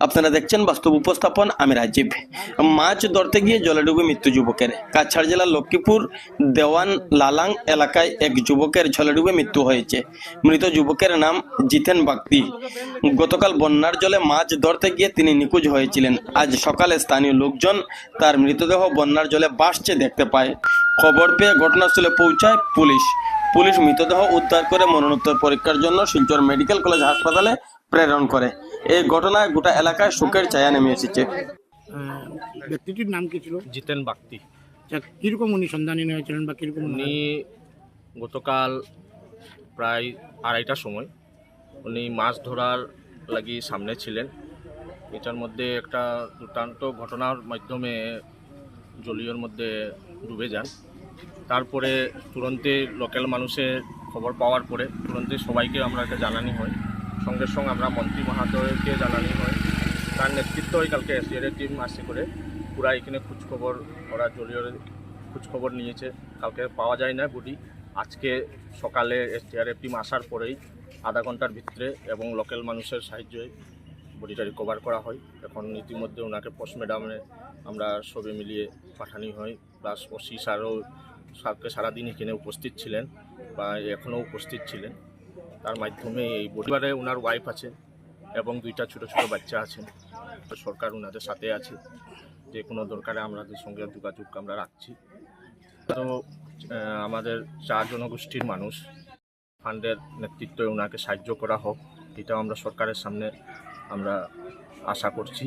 আপনারা দেখছেন বাস্তব উপস্থাপন, আমি রাজীব। মাছ ধরতে গিয়ে জলে ডুবে মৃত্যু যুবকের। কাছাড় জেলার লক্ষ্মীপুর, দেওয়ান, লালাং এলাকায় এক যুবকের জলে ডুবে মৃত্যু হয়েছে। মৃত যুবকের নাম জিতেন বাগদি। গতকাল বন্যার জলে মাছ ধরতে গিয়ে তিনি নিখোঁজ হয়েছিলেন। আজ সকালে স্থানীয় লোকজন তার মৃতদেহ বন্যার জলে বাসছে দেখতে পায়। খবর পেয়ে ঘটনাস্থলে পৌঁছায় পুলিশ। পুলিশ মৃতদেহ উদ্ধার করে মরণোত্তর পরীক্ষার জন্য শিলচর মেডিকেল কলেজ হাসপাতালে প্রেরণ করে। এই ঘটনায় গোটা এলাকায় শোকের ছায়া নেমে এসেছে। ব্যক্তিটির নাম কি ছিল? জিতেন বাগতি। আচ্ছা, কীরকম উনি সন্ধানী হয়েছিলেন বা কীরকম উনি গতকাল প্রায় আড়াইটার সময় উনি মাছ ধরার লাগি সামনে ছিলেন। এটার মধ্যে একটা দুর্দান্ত ঘটনার মাধ্যমে জলীয়র মধ্যে ডুবে যান। তারপরে তুরন্তে লোকাল মানুষের খবর পাওয়ার পরে তুরন্তে সবাইকে আমরা এটা জানানি হয়। সঙ্গে সঙ্গে আমরা মন্ত্রী মহাদয়কে জানানি হয়। তার নেতৃত্বই কালকে এসডিআর টিম আসছে করে। পুরা এখানে খোঁজখবর, ওরা জলীয় খোঁজখবর নিয়েছে। কালকে পাওয়া যায় না বডি আজকে সকালে এসডিআরএফ টিম আসার পরেই আধা ঘণ্টার ভিতরে এবং লোকাল মানুষের সাহায্যে বডিটা রিকভার করা হয়। এখন ইতিমধ্যে ওনাকে পোস্টমেডামে আমরা সবে মিলিয়ে পাঠানি হয়। প্লাস ওসি স্যারও স্যারকে সারাদিন এখানে উপস্থিত ছিলেন বা এখনও উপস্থিত ছিলেন। তার মাধ্যমে এই পরিবারে ওনার ওয়াইফ আছে এবং দুইটা ছোট ছোট বাচ্চা আছেন তো সরকার ওনাদের সাথে আছে। যে কোনো দরকারে আমাদের সঙ্গে যোগাযোগ আমরা রাখছি। তো আমাদের চার জনগোষ্ঠীর মানুষ। ফান্ডের নেতৃত্বে ওনাকে সাহায্য করা হোক, এটাও আমরা সরকারের সামনে আমরা আশা করছি।